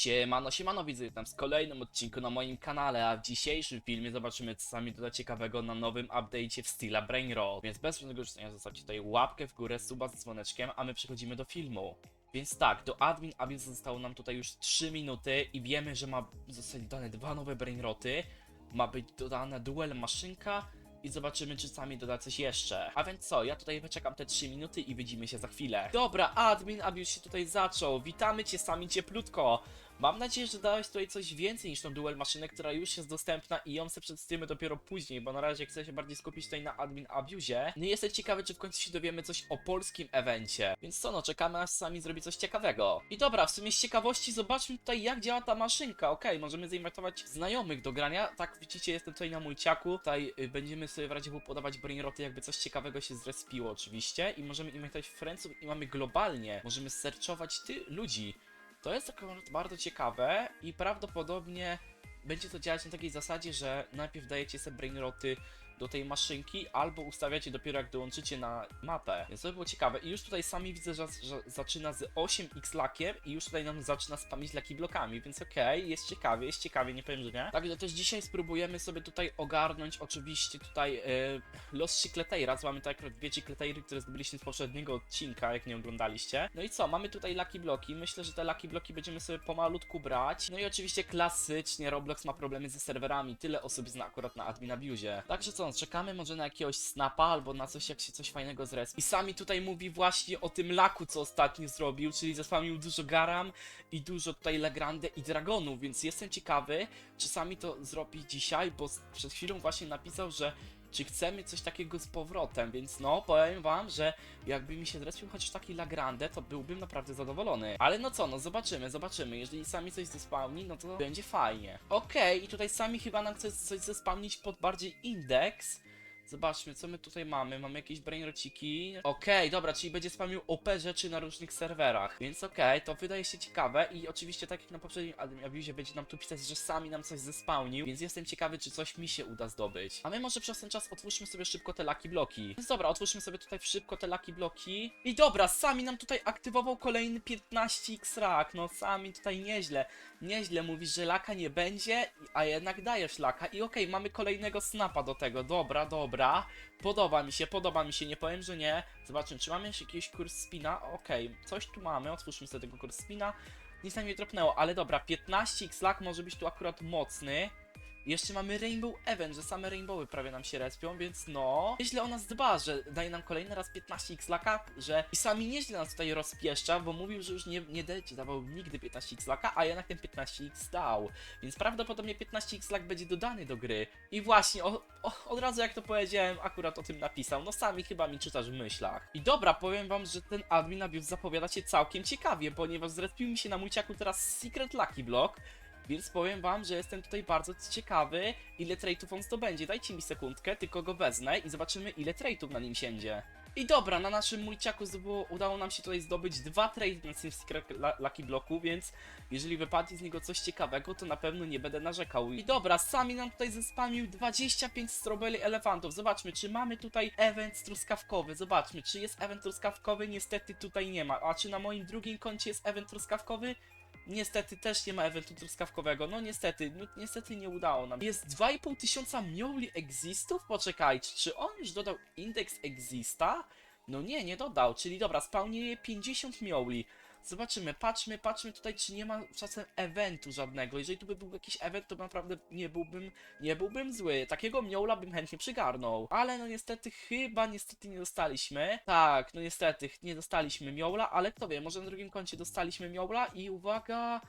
Siemano, siemano widzę, witam z kolejnym odcinku na moim kanale, a w dzisiejszym filmie zobaczymy co sami doda ciekawego na nowym update'cie w styla Brain Roll. Więc bez żadnego życzenia zostawcie tutaj łapkę w górę, suba z dzwoneczkiem, a my przechodzimy do filmu. Więc tak, do Admin Abyss zostało nam tutaj już 3 minuty i wiemy, że ma zostać dodane dwa nowe brainroty, ma być dodana duel maszynka i zobaczymy, czy sami doda coś jeszcze. A więc co, ja tutaj wyczekam te 3 minuty i widzimy się za chwilę. Dobra, Admin Abyss się tutaj zaczął, witamy cię sami cieplutko. Mam nadzieję, że dałeś tutaj coś więcej niż tą duel maszynę, która już jest dostępna i ją sobie przedstawimy dopiero później, bo na razie chcę się bardziej skupić tutaj na admin abuzie. No i jestem ciekawy, czy w końcu się dowiemy coś o polskim evencie. Więc co no, czekamy aż sami zrobi coś ciekawego. I dobra, w sumie z ciekawości zobaczmy tutaj jak działa ta maszynka. Okej, możemy zainwitować znajomych do grania. Tak, widzicie, jestem tutaj na mulciaku. Tutaj y, będziemy sobie w razie podawać brainroty, jakby coś ciekawego się zrespiło oczywiście. I możemy inwitować friendsów i mamy globalnie. Możemy searchować ty ludzi. To jest akurat bardzo ciekawe i prawdopodobnie będzie to działać na takiej zasadzie, że najpierw dajecie sobie brainroty do tej maszynki, albo ustawiacie dopiero jak dołączycie na mapę. Więc to by było ciekawe. I już tutaj sami widzę, że, że zaczyna z 8x lakiem i już tutaj nam zaczyna spamić laki blokami, więc okej, jest ciekawie, jest ciekawie, nie powiem, że nie. Także też dzisiaj spróbujemy sobie tutaj ogarnąć oczywiście tutaj e, los Chicleteiras. Mamy tutaj akurat dwie Chicleteiry, które zdobyliśmy z poprzedniego odcinka, jak nie oglądaliście. No i co, mamy tutaj laki bloki. Myślę, że te laki bloki będziemy sobie pomalutku brać. No i oczywiście klasycznie Roblox ma problemy ze serwerami. Tyle osób zna akurat na admin abuse. Także co, czekamy może na jakiegoś snapa albo na coś, jak się coś fajnego zres. I sami tutaj mówi właśnie o tym laku, co ostatnio zrobił, czyli zespamił dużo garam i dużo tutaj Legrande i Dragonów, więc jestem ciekawy, czy sami to zrobi dzisiaj, bo przed chwilą właśnie napisał, że czy chcemy coś takiego z powrotem, więc no, powiem wam, że jakby mi się zrespił chociaż taki Lagrande, to byłbym naprawdę zadowolony. Ale no co, no zobaczymy, zobaczymy. Jeżeli sami coś zespałni, no to będzie fajnie. Okej, i tutaj sami chyba nam chce coś zespałnić pod bardziej indeks. Zobaczmy, co my tutaj mamy. Mamy jakieś brainrociki. Okej, dobra, czyli będzie spamił OP rzeczy na różnych serwerach. Więc okej, to wydaje się ciekawe. I oczywiście, tak jak na poprzednim Abuse, będzie nam tu pisać, że sami nam coś zespałnił. Więc jestem ciekawy, czy coś mi się uda zdobyć. A my może przez ten czas otwórzmy sobie szybko te laki bloki. Więc dobra, otwórzmy sobie tutaj szybko te laki bloki. I dobra, sami nam tutaj aktywował kolejny 15x rak. No sami tutaj nieźle. Nieźle mówisz, że laka nie będzie, a jednak dajesz laka. I okej, mamy kolejnego snapa do tego. Dobra, dobra. Podoba mi się, podoba mi się, nie powiem, że nie. Zobaczmy, czy mamy jeszcze jakiś kurs spina? Okej, coś tu mamy, otwórzmy sobie tego kurs spina. Nic nam nie dropnęło, ale dobra, 15x lak może być tu akurat mocny. Jeszcze mamy Rainbow Event, że same Rainbowy prawie nam się respią, więc no... Nieźle o nas dba, że daje nam kolejny raz 15x laka, że... I sami nieźle nas tutaj rozpieszcza, bo mówił, że już nie, nie dawał nigdy 15x laka, a jednak ten 15x dał. Więc prawdopodobnie 15x lak będzie dodany do gry. I właśnie, o, o, od razu jak to powiedziałem, akurat o tym napisał. No sami chyba mi czytasz w myślach. I dobra, powiem wam, że ten admin abuse zapowiada się całkiem ciekawie, ponieważ zrespił mi się na mulciaku teraz Secret Lucky Block, więc powiem wam, że jestem tutaj bardzo ciekawy, ile trade'ów on zdobędzie. Dajcie mi sekundkę, tylko go wezmę i zobaczymy, ile trade'ów na nim siędzie. I dobra, na naszym zdobyło, udało nam się tutaj zdobyć dwa trade na Secret Lucky Blocku, więc jeżeli wypadnie z niego coś ciekawego, to na pewno nie będę narzekał. I dobra, sami nam tutaj zespamił 25 Strawberry Elefantów. Zobaczmy, czy mamy tutaj event truskawkowy. Zobaczmy, czy jest event truskawkowy. Niestety tutaj nie ma. A czy na moim drugim koncie jest event truskawkowy? Niestety też nie ma eventu truskawkowego. No niestety, no, niestety nie udało nam. Jest 2,5 tysiąca mioli existów? Poczekajcie, czy on już dodał indeks exista? No nie, nie dodał, czyli dobra, spełnienie 50 mioli. Zobaczymy, patrzmy, patrzmy tutaj, czy nie ma czasem eventu żadnego. Jeżeli tu by był jakiś event, to naprawdę nie byłbym, nie byłbym zły. Takiego mioła bym chętnie przygarnął. Ale no niestety, chyba niestety nie dostaliśmy. Tak, no niestety, nie dostaliśmy mioła, ale kto wie, może na drugim koncie dostaliśmy mioła i uwaga...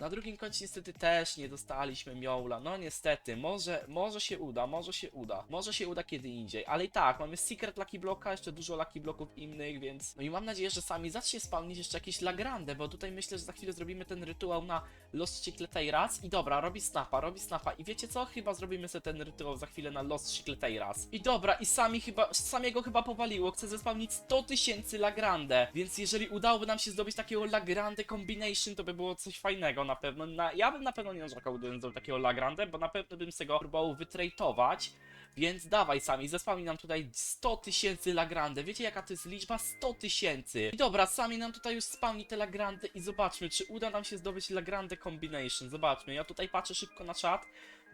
Na drugim koncie niestety też nie dostaliśmy mioła. No niestety, może, może się uda, może się uda. Może się uda kiedy indziej. Ale i tak, mamy Secret Lucky Blocka, jeszcze dużo Lucky Blocków innych, więc... No i mam nadzieję, że sami zacznie spawnić jeszcze jakieś Lagrande, bo tutaj myślę, że za chwilę zrobimy ten rytuał na Lost Chicleteiras. I dobra, robi snapa, robi snapa. I wiecie co? Chyba zrobimy sobie ten rytuał za chwilę na Lost Chicleteiras. I dobra, i sami chyba, samego chyba powaliło. Chcę zespawnić 100 tysięcy Lagrande. Więc jeżeli udałoby nam się zdobyć takiego Lagrande Combination, to by było coś fajnego na pewno. Na, ja bym na pewno nie narzekał, zrobił takiego Lagrande, bo na pewno bym sobie go próbował wytrejtować. Więc dawaj sami, zespami nam tutaj 100 tysięcy Lagrande. Wiecie jaka to jest liczba? 100 tysięcy. I dobra, sami nam tutaj już spawni te Lagrandy i zobaczmy, czy uda nam się zdobyć Lagrande Combination. Zobaczmy, ja tutaj patrzę szybko na czat.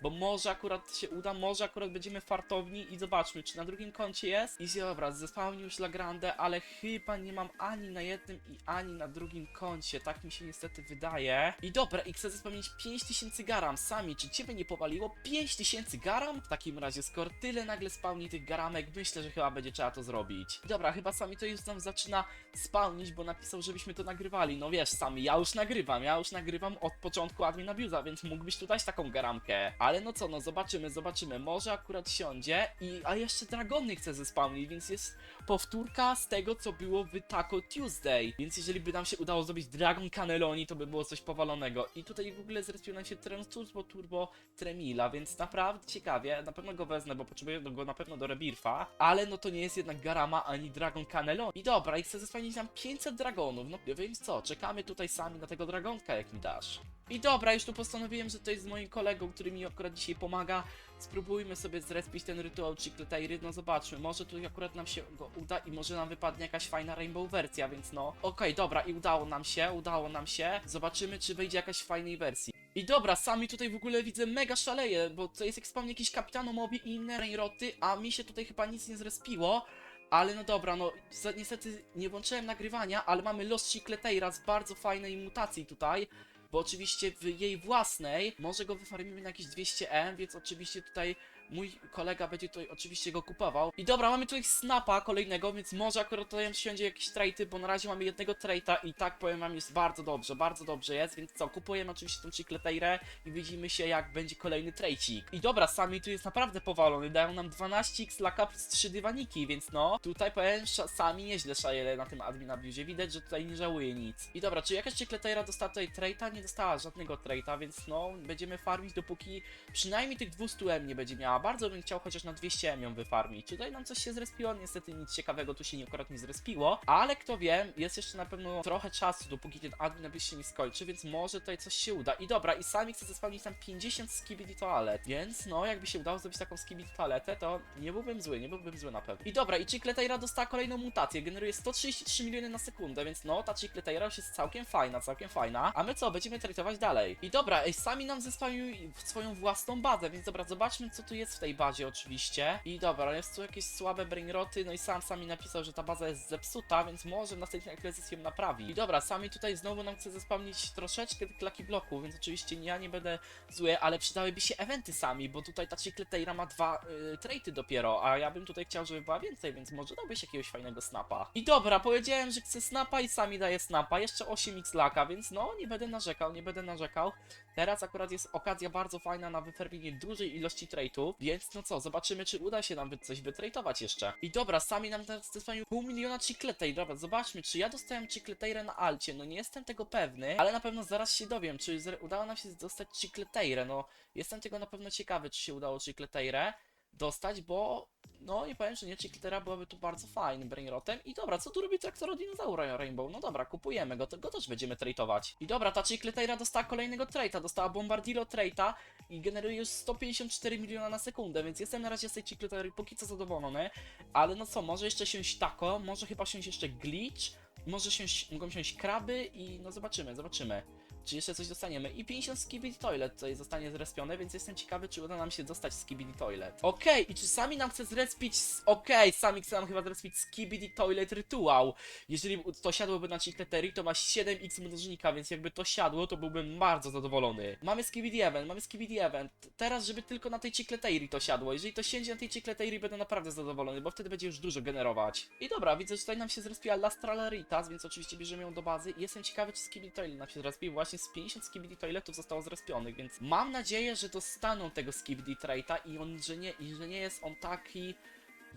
Bo może akurat się uda, może akurat będziemy fartowni i zobaczmy, czy na drugim koncie jest. I dobra, zespałni już Lagrande, ale chyba nie mam ani na jednym i ani na drugim koncie. Tak mi się niestety wydaje. I dobra, i chcę zespałnić 5000 garam. Sami, czy ciebie nie powaliło? 5000 garam? W takim razie, skoro tyle nagle spawni tych garamek, myślę, że chyba będzie trzeba to zrobić. Dobra, chyba sami to już nam zaczyna spawnić, bo napisał, żebyśmy to nagrywali. No wiesz, sami, ja już nagrywam, ja już nagrywam od początku admin abuse'a, więc mógłbyś tu dać taką garamkę. Ale no co, no zobaczymy, zobaczymy. Może akurat siądzie i... A jeszcze dragony chcę zespawnić, więc jest powtórka z tego, co było w Taco Tuesday. Więc jeżeli by nam się udało zrobić Dragon Cannelloni, to by było coś powalonego. I tutaj w ogóle zrespił nam się Trem Turbo Turbo Tremila, więc naprawdę ciekawie. Na pewno go wezmę, bo potrzebuję go na pewno do Rebirfa. Ale no to nie jest jednak Garama ani Dragon Cannelloni. I dobra, i chcę zespawnić nam 500 dragonów. No więc co, czekamy tutaj sami na tego dragonka, jak mi dasz. I dobra, już tu postanowiłem, że to jest z moim kolegą, który mi akurat dzisiaj pomaga. Spróbujmy sobie zrespić ten rytuał Chicletairy, no zobaczmy, może tu akurat nam się go uda i może nam wypadnie jakaś fajna rainbow wersja, więc no. Okej, dobra, i udało nam się, udało nam się. Zobaczymy, czy wyjdzie jakaś fajnej wersji. I dobra, sami tutaj w ogóle widzę mega szaleje, bo to jest jak spawnie jakiś kapitano mobi i inne rainroty, a mi się tutaj chyba nic nie zrespiło. Ale no dobra, no niestety nie włączyłem nagrywania, ale mamy Los Chicleteira z bardzo fajnej mutacji tutaj bo oczywiście w jej własnej może go wyfarmimy na jakieś 200M, więc oczywiście tutaj mój kolega będzie tutaj oczywiście go kupował. I dobra, mamy tutaj snapa kolejnego, więc może akurat tutaj siądzie jakieś trajty, bo na razie mamy jednego trajta i tak powiem wam jest bardzo dobrze, bardzo dobrze jest, więc co, kupujemy oczywiście tą Chicleteirę i widzimy się jak będzie kolejny trajcik. I dobra, sami tu jest naprawdę powalony, dają nam 12x laka plus 3 dywaniki, więc no, tutaj powiem sami nieźle szajele na tym admin abuse, widać, że tutaj nie żałuje nic. I dobra, czy jakaś Chicleteira dostała tutaj trajta? Nie dostała żadnego trajta, więc no, będziemy farmić dopóki przynajmniej tych 200M nie będzie miała. Bardzo bym chciał chociaż na 200M ją wyfarmić. Tutaj nam coś się zrespiło, niestety nic ciekawego tu się akurat nie zrespiło, ale kto wie, jest jeszcze na pewno trochę czasu, dopóki ten admin abuse się nie skończy, więc może tutaj coś się uda. I dobra, i sami chcę zespawnić tam 50 skibidi toalet, więc no, jakby się udało zrobić taką skibidi toaletę, to nie byłbym zły, nie byłbym zły na pewno. I dobra, i Chicleteira dostała kolejną mutację, generuje 133 miliony na sekundę, więc no, ta Chicleteira już jest całkiem fajna, całkiem fajna. A my co, będziemy traitować dalej. I dobra, sami nam zespawnił swoją własną bazę, więc dobra, zobaczmy co tu jest w tej bazie oczywiście. I dobra, jest tu jakieś słabe brainroty, no i sam sami napisał, że ta baza jest zepsuta, więc może w następnej aktualizacji ją naprawi. I dobra, sami tutaj znowu nam chce zespawnić troszeczkę tych Lucky Bloków, więc oczywiście ja nie będę zły, ale przydałyby się eventy sami, bo tutaj ta Chicleteira ma dwa y, traity dopiero, a ja bym tutaj chciał, żeby była więcej, więc może dałbyś jakiegoś fajnego snapa. I dobra, powiedziałem, że chcę snapa i sami daje snapa, jeszcze 8x laka, więc no, nie będę narzekał, nie będę narzekał. Teraz akurat jest okazja bardzo fajna na wyfermienie dużej ilości traitów, więc no co, zobaczymy czy uda się nam coś wytraitować jeszcze. I dobra, sami nam teraz dostanią pół miliona chicletej, dobra, zobaczmy, czy ja dostałem chicleteirę na alcie, no nie jestem tego pewny, ale na pewno zaraz się dowiem, czy udało nam się dostać chicleteirę, no jestem tego na pewno ciekawy, czy się udało chicleteirę dostać, bo no nie powiem, że nie, Chicletera byłaby tu bardzo fajnym brainrotem. I dobra, co tu robi traktora dinozaura Rainbow? No dobra, kupujemy go, to go też będziemy traitować. I dobra, ta Chicletera dostała kolejnego traita, dostała Bombardilo traita i generuje już 154 miliona na sekundę, więc jestem na razie z tej Chicletery póki co zadowolony. Ale no co, może jeszcze siąść tako, może chyba siąść jeszcze glitch, może siąść, mogą siąść kraby i no zobaczymy, zobaczymy. Czy jeszcze coś dostaniemy? I 50 Skibidi Toilet tutaj zostanie zrespione, więc jestem ciekawy, czy uda nam się dostać Skibidi Toilet. Okej, i czy sami nam chce zrespić... Okej, sami chce nam chyba zrespić Skibidi Toilet Rytuał. Jeżeli to siadłoby na Chicleterii, to ma 7x mnożnika, więc jakby to siadło, to byłbym bardzo zadowolony. Mamy Skibidi Event, mamy Skibidi Event. Teraz, żeby tylko na tej Chicleterii to siadło. Jeżeli to siędzie na tej Chicleterii, będę naprawdę zadowolony, bo wtedy będzie już dużo generować. I dobra, widzę, że tutaj nam się zrespiła Lastraleritas, więc oczywiście bierzemy ją do bazy. I jestem ciekawy, czy Skibidi Toilet nam się zrespił. Właśnie z 50 Skibidi Toiletów zostało zrespionych, więc mam nadzieję, że dostaną tego Skibidi Traita i on, że nie, i że nie jest on taki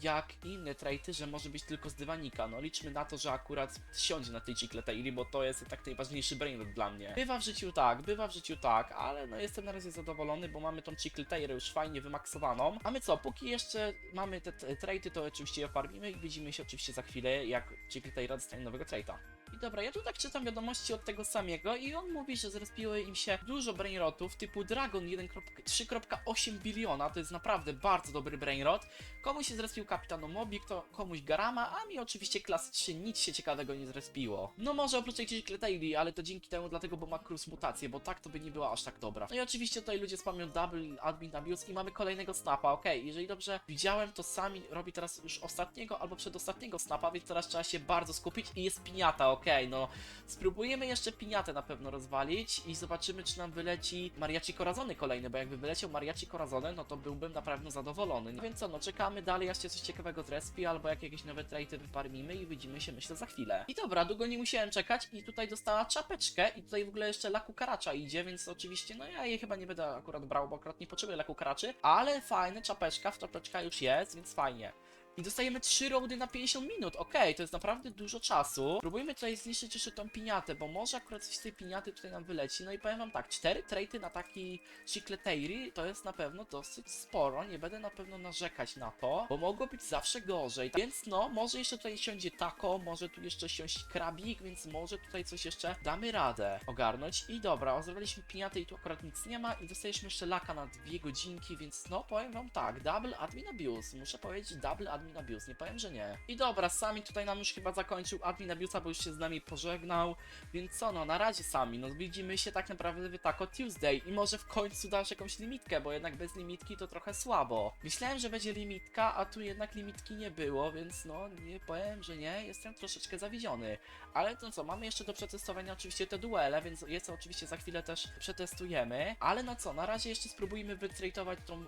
jak inne traity, że może być tylko z dywanika. No liczmy na to, że akurat siądzie na tej Chicleteiri, bo to jest tak najważniejszy brainrot dla mnie. Bywa w życiu tak, bywa w życiu tak, ale no jestem na razie zadowolony, bo mamy tą Chicleteirę już fajnie wymaksowaną. A my co, póki jeszcze mamy te, traity, to oczywiście je farmimy i widzimy się oczywiście za chwilę, jak Chicleteira dostanie nowego traita. I dobra, ja tu tak czytam wiadomości od tego samego i on mówi, że zrespiło im się dużo brainrotów typu Dragon 1.3.8 biliona, to jest naprawdę bardzo dobry brainrot. Komuś się zrespił Kapitan Omobi, kto, komuś Garama, a mi oczywiście klasy 3 nic się ciekawego nie zrespiło. No może oprócz jakiejś Kletaili, ale to dzięki temu dlatego, bo ma Cruz mutację, bo tak to by nie była aż tak dobra. No i oczywiście tutaj ludzie spamią double admin abuse i mamy kolejnego snapa, okej, jeżeli dobrze widziałem, to sami robi teraz już ostatniego albo przedostatniego snapa, więc teraz trzeba się bardzo skupić i jest piniata, okej, no spróbujemy jeszcze piniatę na pewno rozwalić i zobaczymy, czy nam wyleci Mariachi Corazony kolejny, bo jakby wyleciał Mariachi Corazony, no to byłbym na pewno zadowolony. No więc co, no czekamy dalej, aż coś ciekawego zrespi, albo jak jakieś nowe trajty wyfarmimy i widzimy się myślę za chwilę. I dobra, długo nie musiałem czekać i tutaj dostała czapeczkę i tutaj w ogóle jeszcze laku karacza idzie, więc oczywiście, no ja jej chyba nie będę akurat brał, bo akurat nie potrzebuję laku karaczy, ale fajne czapeczka, w czapeczka już jest, więc fajnie. I dostajemy 3 roady na 50 minut. Okej, to jest naprawdę dużo czasu. Próbujmy tutaj zniszczyć jeszcze tą piniatę, bo może akurat coś z tej piniaty tutaj nam wyleci. No i powiem wam tak, 4 trajty na taki Chicleteiri to jest na pewno dosyć sporo. Nie będę na pewno narzekać na to, bo mogło być zawsze gorzej. Więc no, może jeszcze tutaj siądzie tako, może tu jeszcze siąść krabik, więc może tutaj coś jeszcze damy radę ogarnąć. I dobra, ozwaliśmy piniatę i tu akurat nic nie ma i dostajemy jeszcze laka na dwie godzinki, więc no powiem wam tak, double admin abuse. Muszę powiedzieć double admin abuse, nie powiem, że nie. I dobra, sami tutaj nam już chyba zakończył admin abuse'a, bo już się z nami pożegnał. Więc co no, na razie sami, no widzimy się tak naprawdę w Taco Tuesday i może w końcu dasz jakąś limitkę, bo jednak bez limitki to trochę słabo. Myślałem, że będzie limitka, a tu jednak limitki nie było, więc no nie powiem, że nie, jestem troszeczkę zawiedziony. Ale to co, mamy jeszcze do przetestowania oczywiście te duele, więc je co oczywiście za chwilę też przetestujemy. Ale no co, na razie jeszcze spróbujmy wytraitować tą y,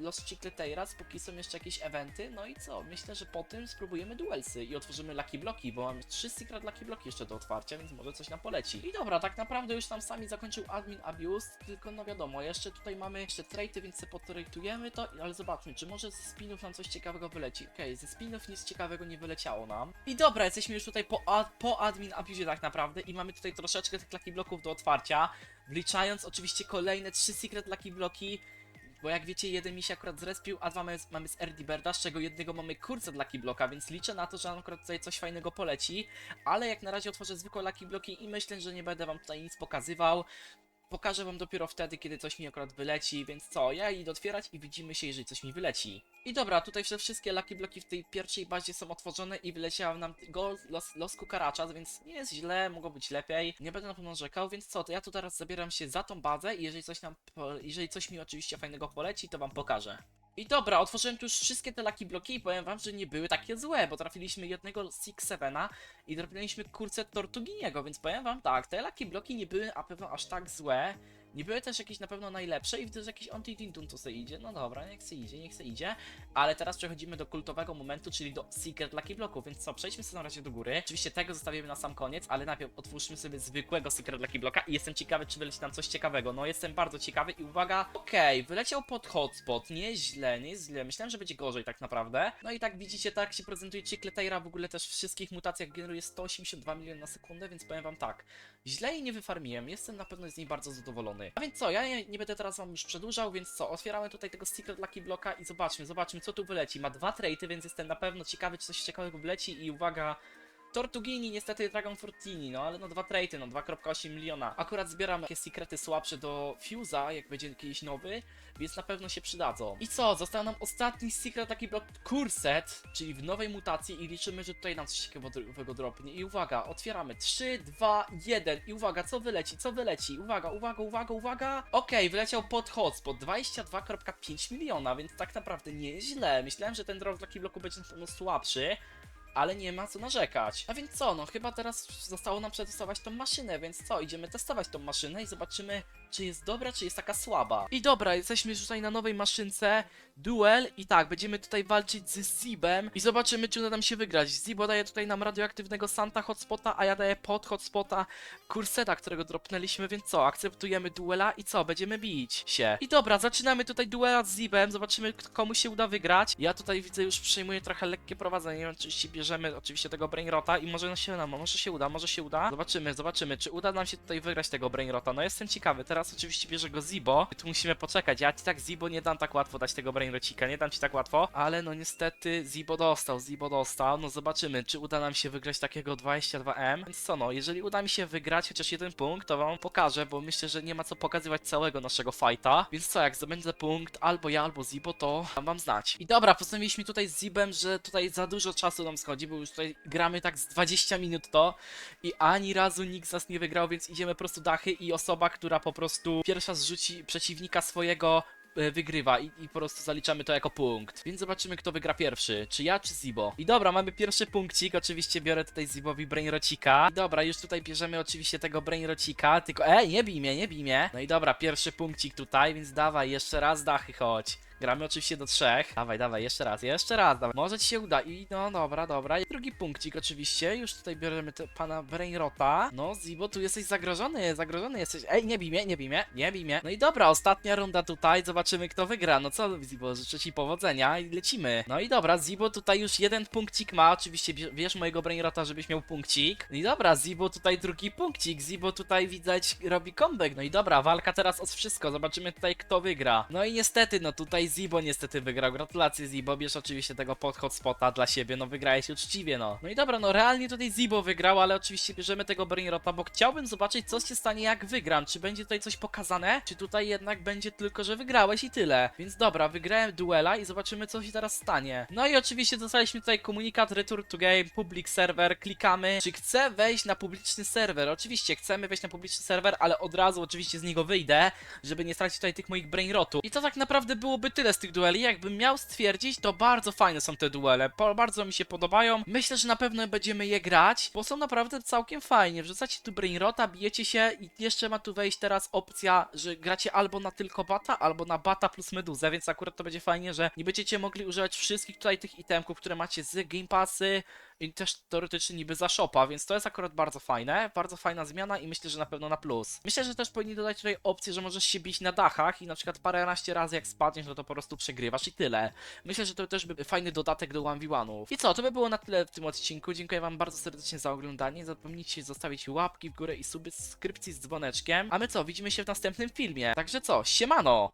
Los Chicleteiras, póki są jeszcze jakieś eventy. No i co, myślę, że po tym spróbujemy duelsy i otworzymy Lucky Bloki, bo mamy trzy Secret Lucky Bloki jeszcze do otwarcia, więc może coś nam poleci. I dobra, tak naprawdę już tam sami zakończył admin abuse, tylko no wiadomo, jeszcze tutaj mamy jeszcze traity, więc se potraitujemy to, ale zobaczmy, czy może ze spinów nam coś ciekawego wyleci. Okej, ze spinów nic ciekawego nie wyleciało nam. I dobra, jesteśmy już tutaj po, ad, po admin abuse tak naprawdę i mamy tutaj troszeczkę tych Lucky Bloków do otwarcia, wliczając oczywiście kolejne trzy Secret Lucky Bloki, bo jak wiecie, jeden mi się akurat zrespił, a dwa mamy, mamy z Early Birda, z czego jednego mamy kurce dla Bloka, więc liczę na to, że nam akurat tutaj coś fajnego poleci. Ale jak na razie otworzę zwykłe Lucky Bloki i myślę, że nie będę wam tutaj nic pokazywał. Pokażę wam dopiero wtedy, kiedy coś mi akurat wyleci, więc co, ja idę otwierać i widzimy się, jeżeli coś mi wyleci. I dobra, tutaj wszystkie Lucky Bloki w tej pierwszej bazie są otworzone i wyleciała nam Los, Los Cucarachas, więc nie jest źle, mogło być lepiej. Nie będę na pewno narzekał, więc co, to ja tu teraz zabieram się za tą bazę i jeżeli coś nam, jeżeli coś mi oczywiście fajnego poleci, to wam pokażę. I dobra, otworzyłem tu już wszystkie te Lucky Bloki i powiem wam, że nie były takie złe, bo trafiliśmy jednego Six Sevena i trafiliśmy kurce Tortuginiego, więc powiem wam tak, te Lucky Bloki nie były na pewno aż tak złe, nie były też jakieś na pewno najlepsze i że jakiś Anti-Dintun tu sobie idzie, no dobra, niech se idzie, niech se idzie, ale teraz przechodzimy do kultowego momentu, czyli do Secret Lucky Bloku, więc co, przejdźmy sobie na razie do góry, oczywiście tego zostawimy na sam koniec, ale najpierw otwórzmy sobie zwykłego Secret Lucky Bloka i jestem ciekawy, czy wyleci nam coś ciekawego, no jestem bardzo ciekawy i uwaga, okej, wyleciał pod hotspot, nieźle, nieźle, myślałem, że będzie gorzej tak naprawdę, no i tak widzicie, tak się prezentuje Chicletaira, w ogóle też w wszystkich mutacjach generuje 182 miliony na sekundę, więc powiem wam tak, źle jej nie wyfarmiłem, jestem na pewno z niej bardzo zadowolony. A więc co, ja nie, nie będę teraz wam już przedłużał, więc co, otwieramy tutaj tego Secret Lucky Blocka i zobaczmy, zobaczmy co tu wyleci. Ma dwa traity, więc jestem na pewno ciekawy, czy coś ciekawego wyleci i uwaga, Tortugini, niestety Dragon Fortini, no ale no dwa traity, no 2.8 miliona. Akurat zbieram jakieś sekrety słabsze do Fuse'a, jak będzie jakiś nowy, więc na pewno się przydadzą. I co, został nam ostatni secret taki blok Curset, czyli w nowej mutacji i liczymy, że tutaj nam coś ciekawego dropnie. I uwaga, otwieramy 3, 2, 1 i uwaga, co wyleci, co wyleci? Uwaga, uwaga, uwaga, uwaga. Okej, wyleciał pod hotspot 22.5 miliona, więc tak naprawdę nieźle. Myślałem, że ten drop dla bloku będzie słabszy ale nie ma co narzekać. A więc co, no chyba teraz zostało nam przetestować tą maszynę, więc co, idziemy testować tą maszynę i zobaczymy, czy jest dobra, czy jest taka słaba. I dobra, jesteśmy już tutaj na nowej maszynce, duel i tak, będziemy tutaj walczyć z Zibem i zobaczymy, czy uda nam się wygrać. Zibo daje tutaj nam radioaktywnego Santa Hotspota, a ja daję pod Hotspota Kurseta, którego dropnęliśmy, więc co, akceptujemy duela i co, będziemy bić się. I dobra, zaczynamy tutaj duela z Zibem, zobaczymy, komu się uda wygrać. Ja tutaj widzę, już przejmuję trochę lekkie prowadzenie, oczywiście bierzemy oczywiście tego Brainrota i może się nam, może się uda, może się uda. Zobaczymy, zobaczymy, czy uda nam się tutaj wygrać tego Brainrota. No jestem ciekawy, teraz teraz oczywiście bierze go Zibo. Tu musimy poczekać. Ja ci tak Zibo nie dam tak łatwo dać tego Brainrocika, nie dam ci tak łatwo. Ale no niestety Zibo dostał, Zibo dostał. No zobaczymy, czy uda nam się wygrać takiego 22M. Więc co no, jeżeli uda mi się wygrać chociaż jeden punkt, to wam pokażę, bo myślę, że nie ma co pokazywać całego naszego fighta. Więc co, jak zdobędę punkt, albo ja, albo Zibo, to dam wam znać. I dobra, postanowiliśmy tutaj z Zibem, że tutaj za dużo czasu nam schodzi, bo już tutaj gramy tak z 20 minut to i ani razu nikt z nas nie wygrał, więc idziemy po prostu dachy i osoba, która po prostu pierwsza zrzuci przeciwnika swojego e, wygrywa i, i po prostu zaliczamy to jako punkt. Więc zobaczymy kto wygra pierwszy, czy ja, czy Zibo. I dobra, mamy pierwszy punkcik, oczywiście biorę tutaj Zibowi Brainrocika. I dobra, już tutaj bierzemy oczywiście tego Brainrocika, tylko ej, nie bij mnie, nie bij mnie. No i dobra, pierwszy punkcik tutaj, więc dawaj, jeszcze raz dachy chodź. Gramy oczywiście do trzech. Dawaj, dawaj, jeszcze raz, jeszcze raz, dawaj. Może ci się uda. I no dobra, dobra. I drugi punkcik oczywiście. Już tutaj bierzemy pana Brainrota. No, Zibo, tu jesteś zagrożony, zagrożony jesteś. Ej, nie bij mnie, nie bij mnie, nie bij mnie. No i dobra, ostatnia runda tutaj. Zobaczymy kto wygra. No co, Zibo, życzę ci powodzenia i lecimy. No i dobra, Zibo tutaj już jeden punkcik ma. Oczywiście wiesz mojego Brainrota, żebyś miał punkcik. No i dobra, Zibo tutaj drugi punkcik. Zibo tutaj widać robi comeback. No i dobra, walka teraz o wszystko. Zobaczymy tutaj kto wygra. No i niestety, no tutaj Zibo niestety wygrał. Gratulacje Zibo, bierz oczywiście tego pod hotspota dla siebie, no wygrałeś uczciwie, no. No i dobra, no realnie tutaj Zibo wygrał, ale oczywiście bierzemy tego Brainrota, bo chciałbym zobaczyć co się stanie jak wygram. Czy będzie tutaj coś pokazane, czy tutaj jednak będzie tylko, że wygrałeś i tyle. Więc dobra, wygrałem duela i zobaczymy co się teraz stanie. No i oczywiście dostaliśmy tutaj komunikat Return to Game, Public Server, klikamy, czy chcę wejść na publiczny serwer. Oczywiście chcemy wejść na publiczny serwer, ale od razu oczywiście z niego wyjdę, żeby nie stracić tutaj tych moich brainrotów. I to tak naprawdę byłoby tyle z tych dueli. Jakbym miał stwierdzić, to bardzo fajne są te duele. Po, bardzo mi się podobają. Myślę, że na pewno będziemy je grać, bo są naprawdę całkiem fajnie. Wrzucacie tu brainrota, bijecie się i jeszcze ma tu wejść teraz opcja, że gracie albo na tylko bata, albo na bata plus meduzę, więc akurat to będzie fajnie, że nie będziecie mogli używać wszystkich tutaj tych itemków, które macie z Game Passy, i też teoretycznie niby za shopa, więc to jest akurat bardzo fajne, bardzo fajna zmiana i myślę, że na pewno na plus. Myślę, że też powinni dodać tutaj opcję, że możesz się bić na dachach i na przykład paręnaście razy jak spadniesz, no to po prostu przegrywasz i tyle. Myślę, że to też by fajny dodatek do 1v1ów. I co, to by było na tyle w tym odcinku. Dziękuję wam bardzo serdecznie za oglądanie. Nie zapomnijcie zostawić łapki w górę i subskrypcji z dzwoneczkiem. A my co, widzimy się w następnym filmie. Także co, siemano!